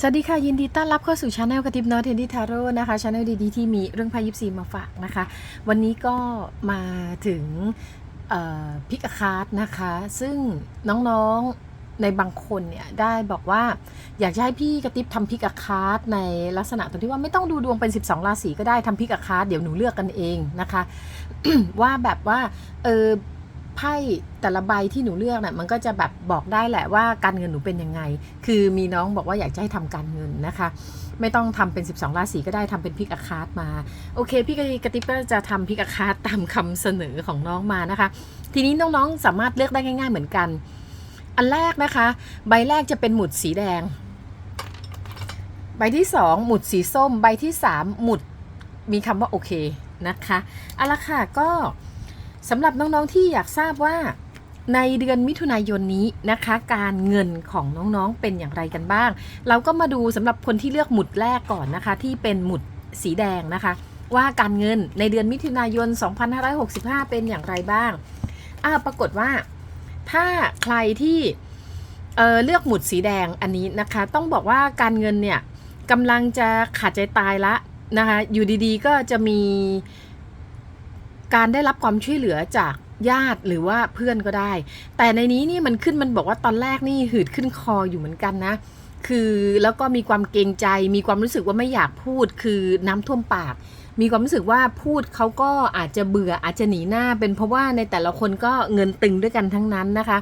สวัสดีค่ะ ยินดีต้อนรับเข้าสู่ช anel กระติบนอเทนดิทาโร่นะคะช anel ดีๆ ที่มีเรื่องพายิปซีมาฝากนะคะ วันนี้ก็มาถึงพิกคาร์ดนะคะ ซึ่งน้องๆในบางคนเนี่ยได้บอกว่าอยากจะให้พี่กระติบทำพิกคาร์ดในลักษณะตรงที่ว่าไม่ต้องดูดวงเป็น 12 ราศีก็ได้ทำพิกคาร์ดเดี๋ยวหนูเลือกกันเองนะคะ ว่าแบบว่าเออ ไพ่แต่ละใบที่หนูเลือกเนี่ยมันก็จะแบบบอกได้แหละว่าการเงินหนูเป็นยังไง คือมีน้องบอกว่าอยากจะให้ทำการเงินนะคะ ไม่ต้องทำเป็น 12 ราศีก็ได้ทำเป็นพิกอาคาร์ดมา โอเค พี่กระติบก็จะทำพิกอาคาร์ดตามคำเสนอของน้องมานะคะ ทีนี้น้องๆสามารถเลือกได้ง่าย ๆ เหมือนกัน อันแรกนะคะ ใบแรกจะเป็นหมุดสีแดง ใบที่สองหมุดสีส้ม ใบที่สามหมุดมีคำว่าโอเคนะคะเอาละค่ะก็ สำหรับน้องๆที่อยากทราบว่า ในเดือนมิถุนายนนี้นะคะ การเงินของน้องๆเป็นอย่างไรกันบ้าง เราก็มาดูสำหรับคนที่เลือกหมุดแรกก่อนนะคะ ที่เป็นหมุดสีแดงนะคะ ว่าการเงินในเดือนมิถุนายน 2565 เป็นอย่างไรบ้างอ้าวปรากฏว่า ถ้าใครที่เเลือกหมุดสีแดงอันนี้นะคะ ต้องบอกว่าการเงินเนี่ยกำลังจะขาดใจตายละนะคะ อยู่ดีๆก็จะมี การได้รับความช่วยเหลือจากญาติหรือว่าเพื่อนก็ได้ แต่ในนี้นี่มันขึ้นมันบอกว่าตอนแรกนี่หืดขึ้นคออยู่เหมือนกันนะ คือแล้วก็มีความเกรงใจ มีความรู้สึกว่าไม่อยากพูดคือน้ำท่วมปาก มีความรู้สึกว่าพูดเขาก็อาจจะเบื่ออาจจะหนีหน้า เป็นเพราะว่าในแต่ละคนก็เงินตึงด้วยกันทั้งนั้นนะคะ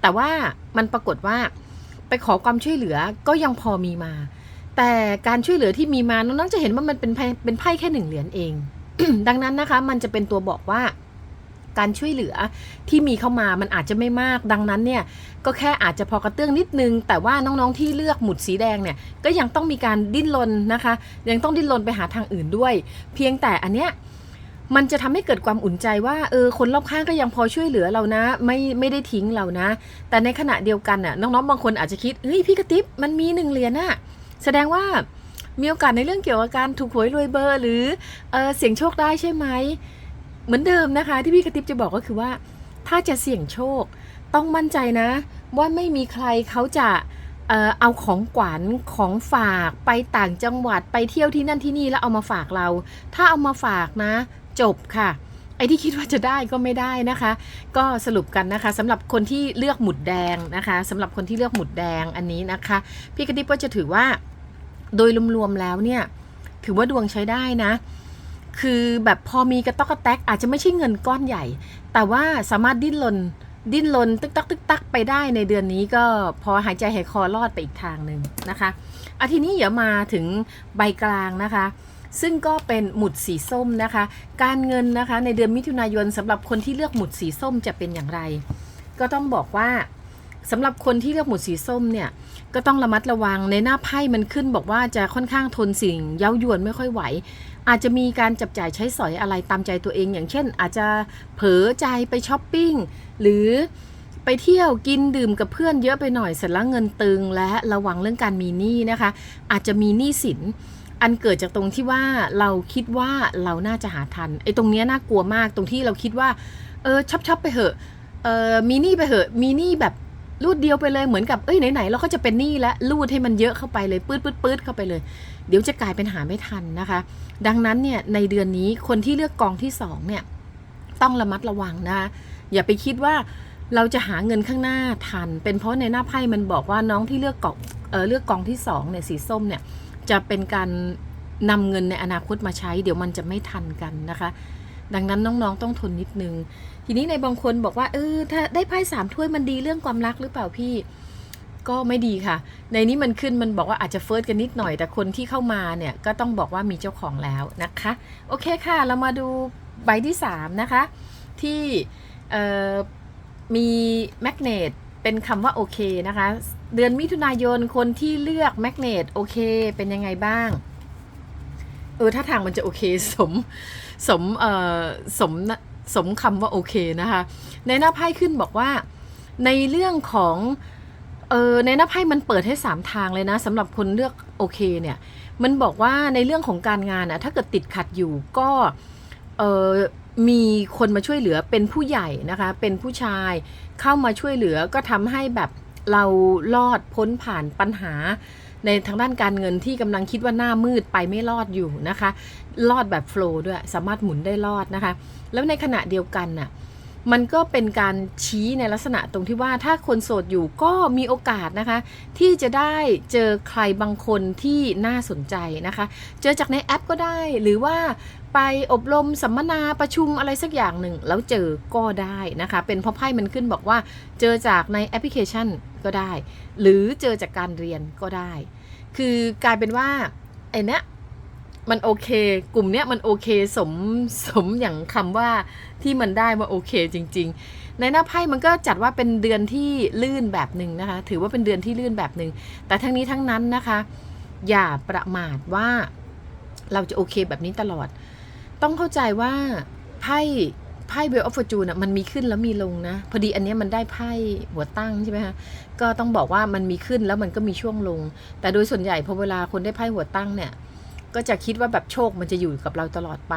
แต่ว่ามันปรากฏว่าไปขอความช่วยเหลือก็ยังพอมีมา แต่การช่วยเหลือที่มีมาน้องๆจะเห็นว่ามันเป็นไพ่เป็นไพ่แค่หนึ่งเหรียญเอง ดังนั้นนะคะมันจะเป็นตัวบอกว่าการช่วยเหลือที่มีเข้ามามันอาจจะไม่มาก ดังนั้นเนี่ยก็แค่อาจจะพอกระเตื้องนิดนึง แต่ว่าน้องๆที่เลือกหมุดสีแดงเนี่ยก็ยังต้องมีการดิ้นรนนะคะ ยังต้องดิ้นรนไปหาทางอื่นด้วย เพียงแต่อันเนี้ยมันจะทำให้เกิดความอุ่นใจว่าเออคนรอบข้างก็ยังพอช่วยเหลือเรานะ ไม่ไม่ได้ทิ้งเรานะ แต่ในขณะเดียวกันน่ะน้องๆบางคนอาจจะคิดเฮ้ยพี่กระติบมันมีหนึ่งเหรียญน่ะแสดงว่า มีโอกาสในเรื่องเกี่ยวกับการถูกหวยรวยเบอร์ หรือเออเสี่ยงโชคได้ใช่ไหมเหมือนเดิมนะคะ ที่พี่กระติบจะบอกก็คือว่า ถ้าจะเสี่ยงโชค ต้องมั่นใจนะ ว่าไม่มีใครเขาจะเออเอาของขวัญของฝากไปต่างจังหวัดไปเที่ยวที่นั่นที่นี่แล้วเอามาฝากเรา ถ้าเอามาฝากนะ จบค่ะไอ้ที่คิดว่าจะได้ก็ไม่ได้นะคะ ก็สรุปกันนะคะสำหรับคนที่เลือกหมุดแดงนะคะสำหรับคนที่เลือกหมุดแดงอันนี้นะคะ พี่กระติบก็จะถือว่า โดยรวมๆแล้วเนี่ย ถือว่าดวงใช้ได้นะ คือแบบพอมีกระต๊อกกระแตกอาจจะไม่ใช่เงินก้อนใหญ่ แต่ว่าสามารถดิ้นรนดิ้นรนตึกตักตึกตักไปได้ในเดือนนี้ก็พอหายใจหายคอรอดไปอีกทางหนึ่งนะคะอาทีนี้เดี๋ยวมาถึงใบกลางนะคะ ซึ่งก็เป็นหมุดสีส้มนะคะ การเงินนะคะในเดือนมิถุนายนสำหรับคนที่เลือกหมุดสีส้มจะเป็นอย่างไร ก็ต้องบอกว่า สำหรับคนที่เลือกหมุดสีส้มเนี่ยก็ต้องระมัดระวังในหน้าไพ่มันขึ้นบอกว่าจะค่อนข้างทนสิ่งเย้ายวนไม่ค่อยไหว อาจจะมีการจับจ่ายใช้สอยอะไรตามใจตัวเอง อย่างเช่น อาจจะเผลอใจไปช้อปปิ้งหรือไปเที่ยวกินดื่มกับเพื่อนเยอะไปหน่อยเสร็จแล้วเงินตึงและระวังเรื่องการมีหนี้นะคะ อาจจะมีหนี้สินอันเกิดจากตรงที่ว่าเราคิดว่าเราน่าจะหาทันไอ้ตรงเนี้ยน่ากลัวมากตรงที่เราคิดว่าเออช็อปช็อปไปเหอะเออมีหนี้ไปเหอะมีหนี้แบบ รูดเดียวไปเลยเหมือนกับเอ้ยไหนๆเราก็จะเป็นหนี้แล้วรูดให้มันเยอะเข้าไปเลยปื๊ดปื๊ดปื๊ดเข้าไปเลย เดี๋ยวจะกลายเป็นหาไม่ทันนะคะ ดังนั้นเนี่ยในเดือนนี้คนที่เลือกกองที่สองเนี่ยต้องระมัดระวังนะอย่าไปคิดว่าเราจะหาเงินข้างหน้าทัน เป็นเพราะในหน้าไพ่มันบอกว่าน้องที่เลือกกองเออเลือกกองที่สองเนี่ยสีส้มเนี่ยจะเป็นการนำเงินในอนาคตมาใช้ เดี๋ยวมันจะไม่ทันกันนะคะ ดังนั้นน้องๆ ต้องทนนิดนึง ทีนี้ในบางคนบอกว่าเออถ้าได้ไพ่สามถ้วยมันดีเรื่องความรักหรือเปล่าพี่ก็ไม่ดีค่ะ ในนี้มันขึ้นมันบอกว่าอาจจะเฟิร์สกันนิดหน่อย แต่คนที่เข้ามาเนี่ยก็ต้องบอกว่ามีเจ้าของแล้วนะคะ โอเคค่ะ เรามาดูใบที่ 3 นะคะ ที่มีแมกเนตเป็นคำว่าโอเคนะคะ เดือนมิถุนายนคนที่เลือกแมกเนตโอเคเป็นยังไงบ้าง เออถ้าทางมันจะโอเคสมสมเอ่อสมสมคำว่าโอเคนะคะ ในหน้าไพ่ขึ้นบอกว่า ในเรื่องของเออในหน้าไพ่มันเปิดให้สามทางเลยนะสำหรับคนเลือกโอเคเนี่ยมันบอกว่าในเรื่องของการงานอะถ้าเกิดติดขัดอยู่ก็เออมีคนมาช่วยเหลือเป็นผู้ใหญ่นะคะ เป็นผู้ชายเข้ามาช่วยเหลือก็ทำให้แบบเราลอดพ้นผ่านปัญหา ในทางด้านการเงินที่กำลังคิดว่าหน้ามืดไปไม่รอดอยู่นะคะ รอดแบบโฟล์ด้วย สามารถหมุนได้รอดนะคะ แล้วในขณะเดียวกันน่ะ มันก็เป็นการชี้ในลักษณะตรงที่ว่าถ้าคนโสดอยู่ก็มีโอกาสนะคะ ที่จะได้เจอใครบางคนที่น่าสนใจนะคะ เจอจากในแอปก็ได้หรือว่าไปอบรมสัมมนาประชุมอะไรสักอย่างหนึ่ง แล้วเจอก็ได้นะคะ เป็นเพราะไพ่มันขึ้นบอกว่า เจอจากในแอปพลิเคชันก็ได้ หรือเจอจากการเรียนก็ได้ คือกลายเป็นว่าไอ้นี้ มันโอเค กลุ่มเนี้ยมันโอเคสมสมอย่างคำว่าที่มันได้ว่าโอเคจริง ๆ ในหน้าไพ่มันก็จัดว่าเป็นเดือนที่ลื่นแบบหนึ่งนะคะ ถือว่าเป็นเดือนที่ลื่นแบบหนึ่งแต่ทั้งนี้ทั้งนั้นนะคะ อย่าประมาทว่าเราจะโอเคแบบนี้ตลอด ต้องเข้าใจว่าไพ่ไพ่เบลออฟฟอร์จูนอะมันมีขึ้นแล้วมีลงนะ พอดีอันนี้มันได้ไพ่หัวตั้งใช่ไหมคะก็ต้องบอกว่ามันมีขึ้นแล้วมันก็มีช่วงลง แต่โดยส่วนใหญ่พอเวลาคนได้ไพ่หัวตั้งเนี่ย ก็จะคิดว่าแบบโชคมันจะอยู่กับเราตลอดไป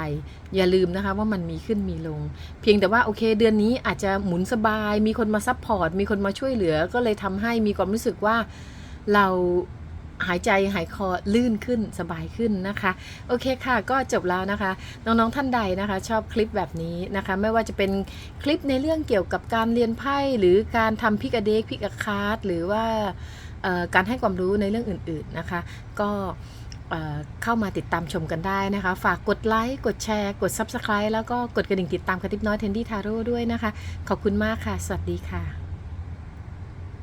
อย่าลืมนะคะว่ามันมีขึ้นมีลง เพียงแต่ว่าโอเค เดือนนี้อาจจะหมุนสบาย มีคนมาซัพพอร์ตมีคนมาช่วยเหลือ ก็เลยทำให้มีความรู้สึกว่าเราหายใจหายคอลื่นขึ้นสบายขึ้นนะคะ โอเคค่ะ ก็จบแล้วนะคะ น้องๆท่านใดนะคะ ชอบคลิปแบบนี้นะคะ ไม่ว่าจะเป็นคลิปในเรื่องเกี่ยวกับการเรียนไพ่หรือการทำพิก a เดกพิก a คาร์ดหรือว่าการให้ความรู้ในเรื่องอื่น ๆนะคะ ก็ เข้ามาติดตามชมกันได้นะคะ ฝากกดไลค์กดแชร์ กด Subscribe แล้วก็กดกระดิ่งติดตามกระติบน้อยเทนดี้ทาโร่ด้วยนะคะ ขอบคุณมากค่ะ สวัสดีค่ะ